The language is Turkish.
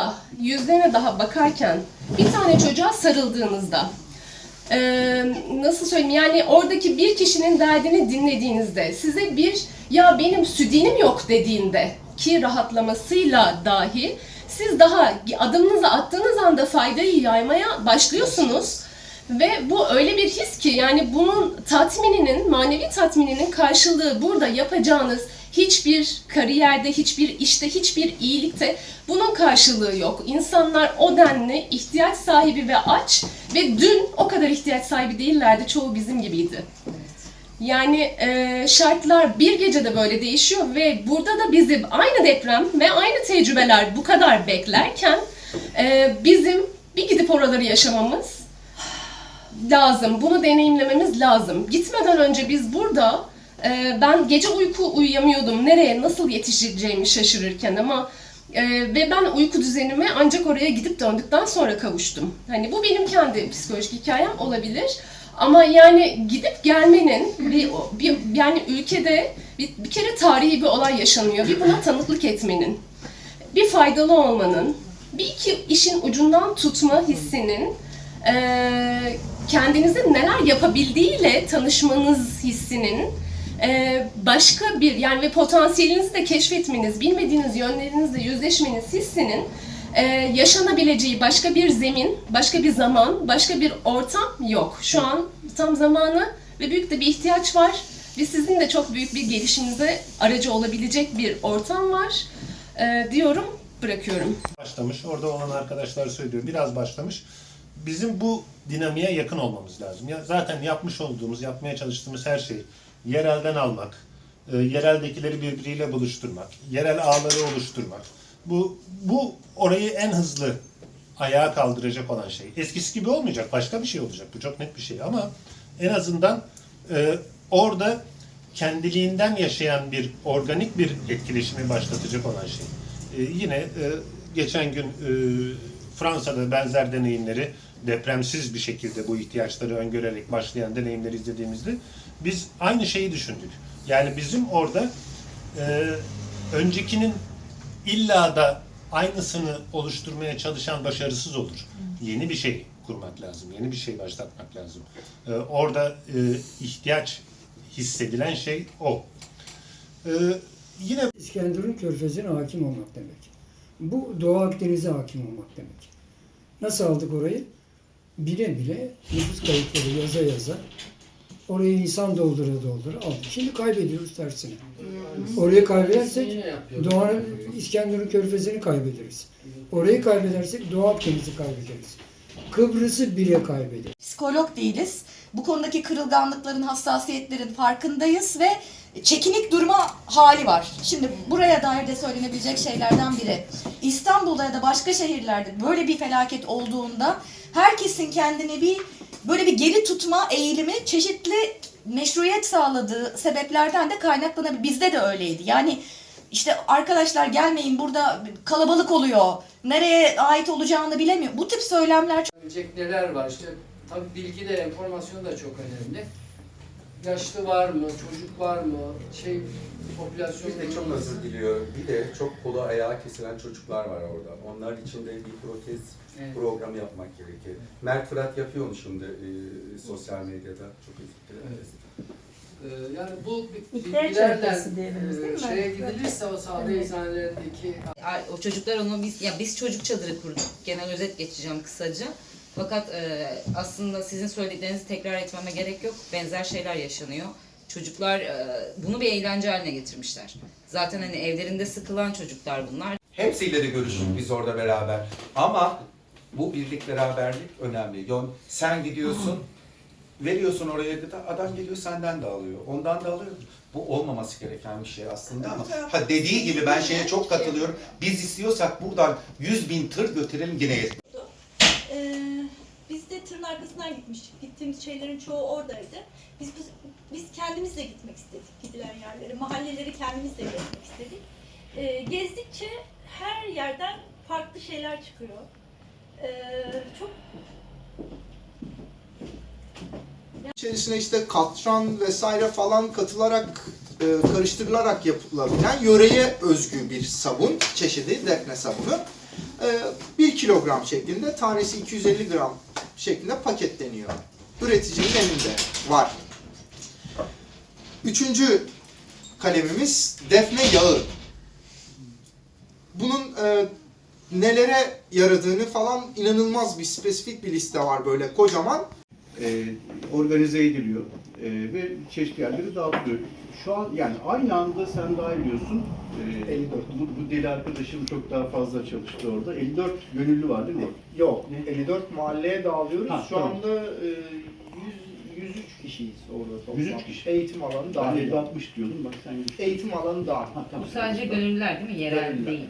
daha, yüzlerine daha bakarken bir tane çocuğa sarıldığınızda ee, nasıl söyleyeyim yani oradaki bir kişinin derdini dinlediğinizde size bir ya benim südinim yok dediğinde ki rahatlamasıyla dahi siz daha adımınızı attığınız anda faydayı yaymaya başlıyorsunuz. Ve bu öyle bir his ki yani bunun tatmininin manevi tatmininin karşılığı burada yapacağınız hiçbir kariyerde, hiçbir işte, hiçbir iyilikte bunun karşılığı yok. İnsanlar o denli ihtiyaç sahibi ve aç ve dün o kadar ihtiyaç sahibi değillerdi. Çoğu bizim gibiydi. Yani e, şartlar bir gecede böyle değişiyor ve burada da bizim aynı deprem ve aynı tecrübeler bu kadar beklerken e, bizim bir gidip oraları yaşamamız lazım. Bunu deneyimlememiz lazım. Gitmeden önce biz burada e, ben gece uyku uyuyamıyordum. Nereye nasıl yetişeceğimi şaşırırken ama e, ve ben uyku düzenime ancak oraya gidip döndükten sonra kavuştum. Hani bu benim kendi psikolojik hikayem olabilir. Ama yani gidip gelmenin bir, bir yani ülkede bir, bir kere tarihi bir olay yaşanıyor. Bir buna tanıklık etmenin, bir faydalı olmanın, bir iki işin ucundan tutma hissinin eee kendinizin neler yapabildiğiyle tanışmanız hissinin eee, başka bir yani ve potansiyelinizi de keşfetmeniz, bilmediğiniz yönlerinizle yüzleşmeniz hissinin eee, yaşanabileceği başka bir zemin, başka bir zaman, başka bir ortam yok. Şu an tam zamanı ve büyük de bir ihtiyaç var ve sizin de çok büyük bir gelişimize aracı olabilecek bir ortam var Eee, diyorum, bırakıyorum. başlamış. Orada olan arkadaşlar söylüyor. Biraz başlamış. Bizim bu dinamiğe yakın olmamız lazım. Ya zaten yapmış olduğumuz, yapmaya çalıştığımız her şey yerelden almak, e, yereldekileri birbiriyle buluşturmak, yerel ağları oluşturmak. Bu bu orayı en hızlı ayağa kaldıracak olan şey. Eskisi gibi olmayacak, başka bir şey olacak. Bu çok net bir şey ama en azından e, orada kendiliğinden yaşayan bir organik bir etkileşimi başlatacak olan şey. E, yine e, geçen gün e, Fransa'da benzer deneyimleri depremsiz bir şekilde bu ihtiyaçları öngörerek başlayan deneyimleri izlediğimizde biz aynı şeyi düşündük. Yani bizim orada e, öncekinin illa da aynısını oluşturmaya çalışan başarısız olur. Yeni bir şey kurmak lazım, yeni bir şey başlatmak lazım. E, orada e, ihtiyaç hissedilen şey o. E, yine İskenderun Körfezi'ne hakim olmak demek. Bu Doğu Akdeniz'e hakim olmak demek. Nasıl aldık orayı? Bile bile nüfus kayıtları yaza yaza orayı insan doldura doldura aldık. Şimdi kaybediyoruz tersine. Orayı kaybedersek Doğu İskenderun Körfezi'ni kaybederiz. Orayı kaybedersek Doğu Akdeniz'i kaybederiz. Kıbrıs'ı bile kaybederiz. psikolog değiliz. Bu konudaki kırılganlıkların, hassasiyetlerin farkındayız ve çekinik durma hali var. Şimdi buraya dair de söylenebilecek şeylerden biri. İstanbul'da ya da başka şehirlerde böyle bir felaket olduğunda herkesin kendini bir böyle bir geri tutma eğilimi çeşitli meşruiyet sağladığı sebeplerden de kaynaklanabilir. Bizde de öyleydi. Yani işte arkadaşlar gelmeyin burada kalabalık oluyor. Nereye ait olacağını bilemiyor. Bu tip söylemler Söyleyecek neler var işte tabii bilgi de enformasyon da çok önemli. Yaşlı var mı, çocuk var mı, şey popülasyon Bir de çok özür diliyorum. Bir de çok kolu ayağı kesilen çocuklar var orada. Onlar için de bir protez Evet. programı yapmak gerekir. Mert Fırat yapıyor onu şimdi e, sosyal medyada. Çok özür dilerim. Ee, yani bu bilgilerle e, mi? şeye gidilirse o sağlık Evet. eczanelerdeki Ay- O çocuklar onu biz ya biz çocuk çadırı kurduk. Genel özet geçeceğim kısaca. Fakat e, aslında sizin söylediklerinizi tekrar etmeme gerek yok. Benzer şeyler yaşanıyor. Çocuklar e, bunu bir eğlence haline getirmişler. Zaten hani evlerinde sıkılan çocuklar bunlar. Hepsiyle de görüştük biz orada beraber. Ama bu birlik beraberlik önemli. Sen gidiyorsun, veriyorsun oraya da adam geliyor senden de alıyor. Ondan da alıyor. Bu olmaması gereken bir şey aslında ama ha dediği gibi ben şeye çok katılıyorum. Biz istiyorsak buradan 100 bin tır götürelim yine yetmez. Ee, tırın arkasından gitmiştik. Gittiğimiz şeylerin çoğu oradaydı. Biz biz, biz kendimiz de gitmek istedik gidilen yerlere. Mahalleleri kendimiz de gezmek istedik. Ee, gezdikçe her yerden farklı şeyler çıkıyor. Ee, çok İçerisine işte katran vesaire falan katılarak e, karıştırılarak yapılabilen yöreye özgü bir sabun çeşidi defne sabunu. E, kilogram şeklinde, tanesi 250 gram şeklinde paketleniyor. Üreticinin elinde var. Üçüncü kalemimiz defne yağı. Bunun e, nelere yaradığını falan inanılmaz bir spesifik bir liste var böyle kocaman. E, organize ediliyor e, ve çeşitli yerlere dağıtılıyor. Şu an yani aynı anda sen daha biliyorsun. E, 54. Bu, bu deli arkadaşım çok daha fazla çalıştı orada. 54 gönüllü var değil mi? Yok, Ne? 54 mahalleye dağılıyoruz. Ha, Şu tamam. anda e, 100, 103 kişiyiz orada toplam. 103 kişi. Eğitim alanı Ben dahil. 50-60 diyordum bak sen 100. Eğitim alanı dahil. Ha, tamam. Bu sadece gönüllüler değil mi? Yerel Gönüllüler. değil.